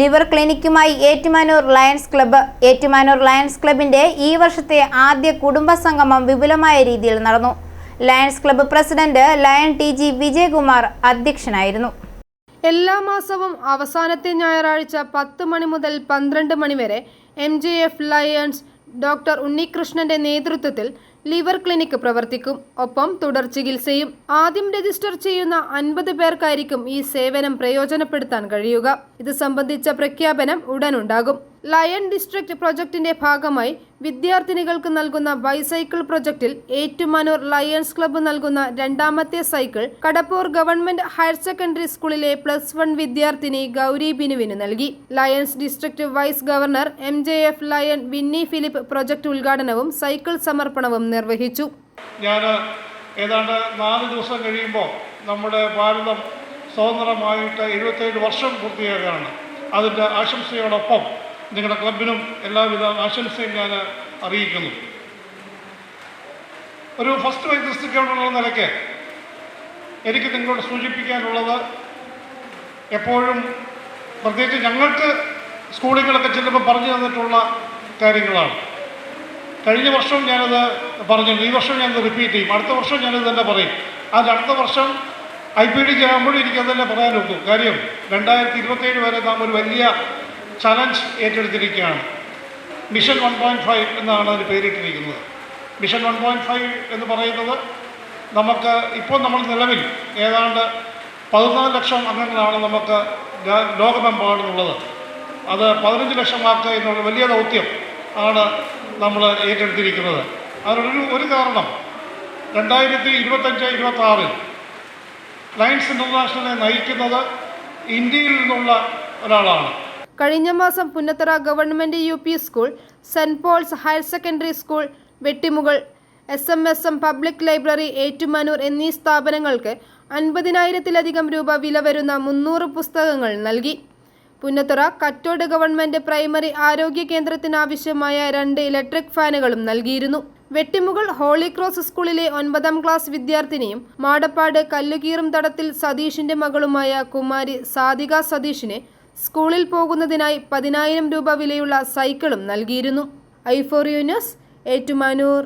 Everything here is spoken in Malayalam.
Liver ക്ലിനിക്കുമായി Ettumanoor Lions Club. Ettumanoor Lions ക്ലബിന്റെ ഈ വർഷത്തെ ആദ്യ കുടുംബ സംഗമം വിപുലമായ രീതിയിൽ നടന്നു. Lions Club president Lion T G Vijayakumar അധ്യക്ഷനായിരുന്നു. എല്ലാ മാസവും അവസാനത്തെ ഞായറാഴ്ച പത്ത് മണി മുതൽ പന്ത്രണ്ട് മണി വരെ M J F Lions doctor ഉണ്ണികൃഷ്ണന്റെ നേതൃത്വത്തിൽ ലിവർ ക്ലിനിക് പ്രവർത്തിക്കും. ഒപ്പം തുടർ ചികിത്സയും ആദ്യം രജിസ്റ്റർ ചെയ്യുന്ന അൻപത് പേർക്കായിരിക്കും ഈ സേവനം പ്രയോജനപ്പെടുത്താൻ കഴിയുക. ഇത് സംബന്ധിച്ച പ്രഖ്യാപനം ഉടൻ ഉണ്ടാകും. ലയൺ ഡിസ്ട്രിക്ട് പ്രൊജക്ടിന്റെ ഭാഗമായി വിദ്യാർത്ഥിനികൾക്ക് നൽകുന്ന ബൈസൈക്കിൾ പ്രൊജക്ടിൽ ഏറ്റുമാനൂർ ലയൺസ് ക്ലബ്ബ് നൽകുന്ന രണ്ടാമത്തെ cycle Kadappoor government higher secondary സ്കൂളിലെ പ്ലസ് വൺ വിദ്യാർത്ഥിനി ഗൗരി ബിനുവിന് നൽകി. Lions district vice governor M J F Lion Winnie Philip project ഉദ്ഘാടനവും സൈക്കിൾ സമർപ്പണവും നിർവഹിച്ചു. ഞാൻ ഏതാണ്ട് നാല് ദിവസം കഴിയുമ്പോൾ നമ്മുടെ ഭാരതം സ്വതന്ത്രമായിട്ട് എഴുപത്തേഴ് വർഷം പൂർത്തിയാകുകയാണ് അതിന്റെ ആശംസയോടൊപ്പം നിങ്ങളുടെ ക്ലബിനും എല്ലാവിധ ആശംസയും ഞാൻ അറിയിക്കുന്നു. ഒരു ഫസ്റ്റ് വൈസ് ഡിസ്ട്രിക്ട് നിലയ്ക്ക് എനിക്ക് നിങ്ങളോട് സൂചിപ്പിക്കാനുള്ളത് എപ്പോഴും പ്രത്യേകിച്ച് ഞങ്ങൾക്ക് സ്കൂളുകളൊക്കെ ചെല്ലുമ്പോൾ പറഞ്ഞു തന്നിട്ടുള്ള കാര്യങ്ങളാണ്. കഴിഞ്ഞ വർഷം ഞാനത് പറഞ്ഞു ഈ വർഷം ഞാനത് റിപ്പീറ്റ് ചെയ്യും. അടുത്ത വർഷം ഞാനത് തന്നെ പറയും. അത് അടുത്ത വർഷം ഐ പി ഡി ചെയ്യുമ്പോഴും എനിക്കത് തന്നെ പറയാൻ ഒക്കും കാര്യം രണ്ടായിരത്തി ഇരുപത്തേഴ് വരെ നാം ഒരു വലിയ ചലഞ്ച് ഏറ്റെടുത്തിരിക്കുകയാണ്. മിഷൻ വൺ പോയിന്റ് ഫൈവ് എന്നാണ് അതിന് പേരിട്ടിരിക്കുന്നത്. മിഷൻ വൺ പോയിന്റ് ഫൈവ് എന്ന് പറയുന്നത് നമുക്ക് ഇപ്പോൾ നമ്മൾ നിലവിൽ ഏതാണ്ട് പതിനാല് ലക്ഷം അംഗങ്ങളാണ് നമുക്ക് ലോകമെമ്പാടുന്നുള്ളത് അത് പതിനഞ്ച് ലക്ഷമാക്കുക എന്നുള്ള വലിയ ദൗത്യം ആണ് നമ്മൾ ഏറ്റെടുത്തിരിക്കുന്നത്. അതിനൊരു ഒരു കാരണം രണ്ടായിരത്തി ഇരുപത്തഞ്ച് ഇരുപത്തി ആറിൽ ലയൻസ് ഇന്റർനാഷണലിനെ നയിക്കുന്നത് ഇന്ത്യയിൽ നിന്നുള്ള ഒരാളാണ്. കഴിഞ്ഞ മാസം Punnathura government U P school saint Paul's higher secondary school Vettimukal S M S M public library Ettumanoor എന്നീ സ്ഥാപനങ്ങൾക്ക് അൻപതിനായിരത്തിലധികം രൂപ വില വരുന്ന മുന്നൂറ് പുസ്തകങ്ങൾ നൽകി. പുന്നത്തറ കറ്റോട് ഗവൺമെന്റ് പ്രൈമറി ആരോഗ്യ കേന്ദ്രത്തിനാവശ്യമായ രണ്ട് ഇലക്ട്രിക് ഫാനുകളും നൽകിയിരുന്നു. വെട്ടിമുകൾ ഹോളി ക്രോസ് സ്കൂളിലെ ഒൻപതാം ക്ലാസ് വിദ്യാർത്ഥിനിയും മാടപ്പാട് കല്ലുകീറും തടത്തിൽ സതീഷിന്റെ മകളുമായ കുമാരി സാധിക സതീഷിന് സ്കൂളിൽ പോകുന്നതിനായി പതിനായിരം രൂപ വിലയുള്ള സൈക്കിളും നൽകിയിരുന്നു. I four news Ettumanoor.